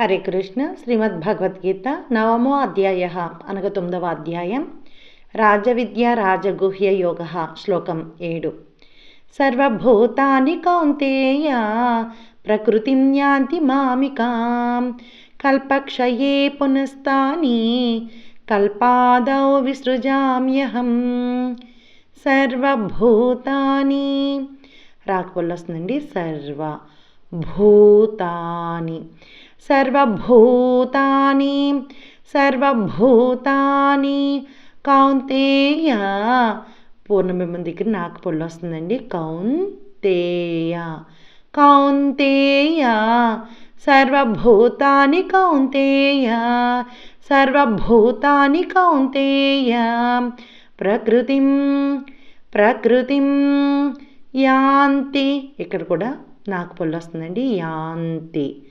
హరే కృష్ణ శ్రీమద్ భగవద్గీత నవమో అధ్యాయ అనగా తొమ్మిదవ అధ్యాయం రాజవిద్య రాజగుహ్య యోగ శ్లోకం ఏడు. సర్వభూతాని కౌంతేయ ప్రకృతి యాంతి మామికాం కల్పక్షయే పునస్తాని కల్పాదౌ విసృజామ్యహం. సర్వభూతాని రాకపోళ్ళు వస్తుందండి సర్వ భూతాని సర్వభూతాని సర్వభూతాని. కౌంతేయ. పూర్ణబింబం దగ్గర నాకు పొళ్ళు వస్తుందండి. కౌంతేయ. కౌంతేయ. సర్వభూతాని కౌంతేయ. సర్వభూతాని కౌంతేయ. ప్రకృతిం ప్రకృతిం యాంతి. ఇక్కడ కూడా నాకు పొల్లు వస్తుందండి. యాంతి.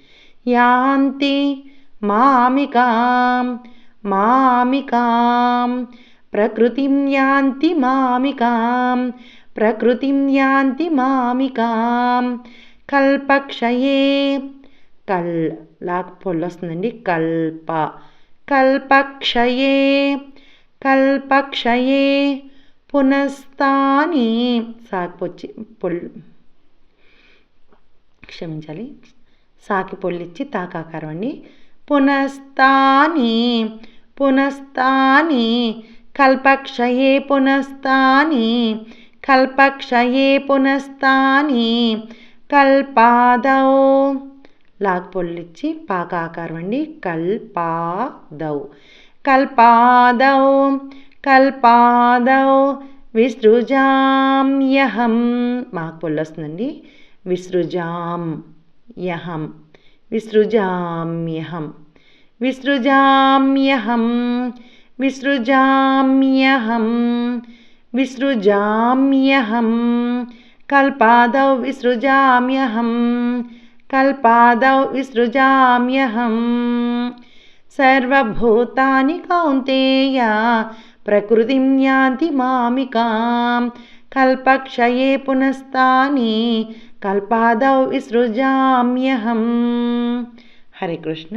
యాంతి మామికాం మామికాం. ప్రకృతిం యాంతి మామికాం ప్రకృతిం యాంతి మామికాం. కల్పక్షయే కల్ లాక్ పొల్లు వస్తుందండి. కల్ప కల్పక్షయే కల్పక్షయే పునస్తాని. సాకపోచ్చి పొల్. క్షమించాలి. సాకి పొల్లిచ్చి తాకాకారం అండి పునస్తాని పునస్తాని కల్పక్షయే పునస్తాని కల్పక్షయే పునస్తాని కల్పాదౌ. లాగ్ పొల్లిచ్చి పాకాకారం అండి కల్పాదౌ. కల్పాదౌ కల్పాదౌ. విసృజామ్యహం. మాకు పొల్లొస్తుందండి. విసృజాం యహం విసృజామ్యహం విసృజామ్యహం విసృజామ్యహం విసృజామ్యహం కల్పాదౌ విసృజామ్యహం కల్పాదౌ విసృజామ్యహం సర్వభూతాని కౌంతేయ ప్రకృతిం యాంతి మామికాం కల్పక్షయే పునస్తాని కల్పాదౌ విసృజామ్యహం హరే కృష్ణ